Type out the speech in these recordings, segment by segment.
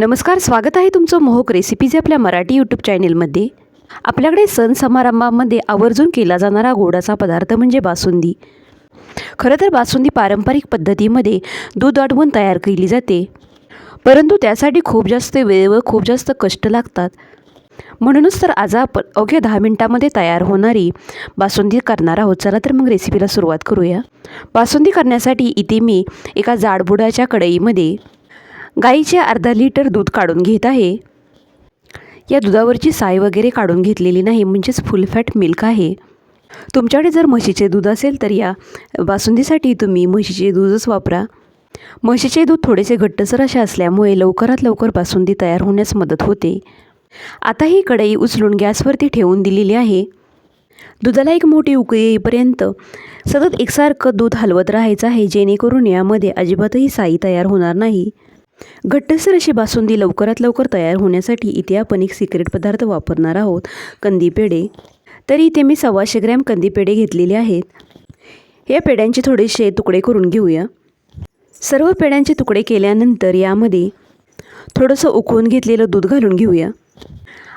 नमस्कार स्वागत आहे तुमचं मोहक रेसिपीज आपल्या मराठी यूट्यूब चॅनेलमध्ये आपल्याकडे सण समारंभामध्ये आवर्जून केला जाणारा गोडाचा पदार्थ म्हणजे बासुंदी. खरं तर बासुंदी पारंपरिक पद्धतीमध्ये दूध आटवून तयार केली जाते. परंतु त्यासाठी खूप जास्त वेळ व खूप जास्त कष्ट लागतात. म्हणूनच तर आज आपण अवघ्या दहा मिनटामध्ये तयार होणारी बासुंदी करणार आहोत. चला तर मग रेसिपीला सुरुवात करूया. बासुंदी करण्यासाठी इथे मी एका जाडबुडाच्या कढईमध्ये गाईचे अर्धा लिटर दूध काढून घेत आहे. या दुधावरची साय वगैरे काढून घेतलेली नाही म्हणजेच फुल फॅट मिल्क आहे. तुमच्याकडे जर म्हशीचे दूध असेल तर या बासुंदीसाठी तुम्ही म्हशीचे दूधच वापरा. म्हशीचे दूध थोडेसे घट्टसर असे असल्यामुळे लवकरात लवकर बासुंदी तयार होण्यास मदत होते. आता ही कढई उचलून गॅसवरती ठेवून दिलेली आहे. दुधाला एक मोठी उकळी येईपर्यंत सतत एकसारखं दूध हलवत राहायचं आहे जेणेकरून यामध्ये अजिबातही साई तयार होणार नाही. घट्टसर अशी बासुंदी लवकरात लवकर तयार होण्यासाठी इथे आपण एक सिक्रेट पदार्थ वापरणार आहोत कंदी पेढे तरी इथे मी सव्वाशे ग्रॅम कंदी पेढे घेतलेले आहेत. या पेढ्यांचे थोडेसे तुकडे करून घेऊया. सर्व पेढ्यांचे तुकडे केल्यानंतर यामध्ये थोडंसं उकळून घेतलेलं दूध घालून घेऊया.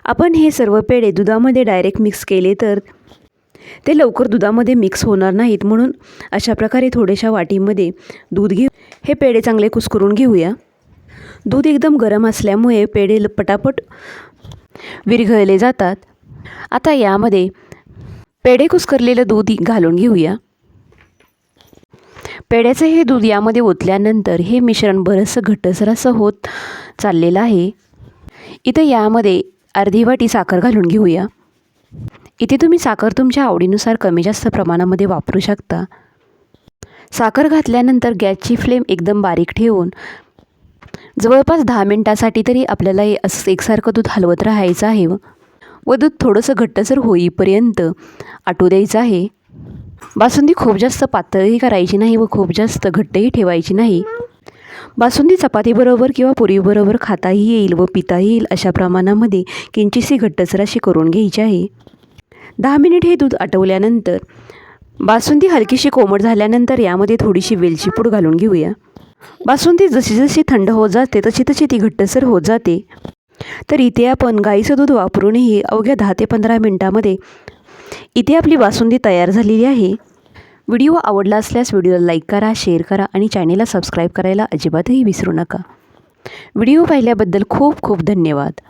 आपण हे सर्व पेढे दुधामध्ये डायरेक्ट मिक्स केले तर ते लवकर दुधामध्ये मिक्स होणार नाहीत म्हणून अशा प्रकारे थोड्याशा वाटीमध्ये दूध घेऊ. हे पेढे चांगले कुस्करून घेऊया. दूध एकदम गरम असल्यामुळे पेढे ल- पटापट विरघळले जातात. आता यामध्ये पेढे कुस्करलेलं दूध घालून घेऊया. पेढ्याचं हे दूध यामध्ये ओतल्यानंतर हे मिश्रण बरंचसं घट्टसर असं होत चाललेलं आहे. इथं यामध्ये अर्धी वाटी साखर घालून घेऊया. इथे तुम्ही साखर तुमच्या आवडीनुसार कमी जास्त प्रमाणामध्ये वापरू शकता. साखर घातल्यानंतर गॅसची फ्लेम एकदम बारीक ठेवून जवळपास दहा मिनटासाठी तरी आपल्याला हे असं एकसारखं दूध हलवत राहायचं आहे व. दूध थोडंसं घट्टसर होईपर्यंत आटू द्यायचं आहे. बासुंदी खूप जास्त पातळही करायची नाही व खूप जास्त घट्टही ठेवायची नाही. बासुंदी चपातीबरोबर किंवा पुरीबरोबर खाताही येईल व पिताही येईल अशा प्रमाणामध्ये किंचितशी घट्टसर अशी करून घ्यायची आहे. दहा मिनिट हे दूध आटवल्यानंतर बासुंदी हलकीशी कोमट झाल्यानंतर यामध्ये थोडीशी वेलची पूड घालून घेऊया. बासुंदी जशी जशी थंड होत जाते तशी तशी ती घट्टसर होत जाते. तर इथे आपण गाईचं दूध वापरूनही अवघ्या दहा ते पंधरा मिनटामध्ये इथे आपली बासुंदी तयार झालेली आहे. व्हिडिओ आवडला असल्यास व्हिडिओला लाईक करा शेअर करा आणि चॅनेलला सबस्क्राईब करायला अजिबातही विसरू नका. व्हिडिओ पाहिल्याबद्दल खूप खूप धन्यवाद.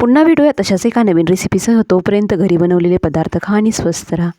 पुन्हा भेटूया तशाच एका नवीन रेसिपीसह तोपर्यंत घरी बनवलेले पदार्थ खा आणि स्वस्त राहा.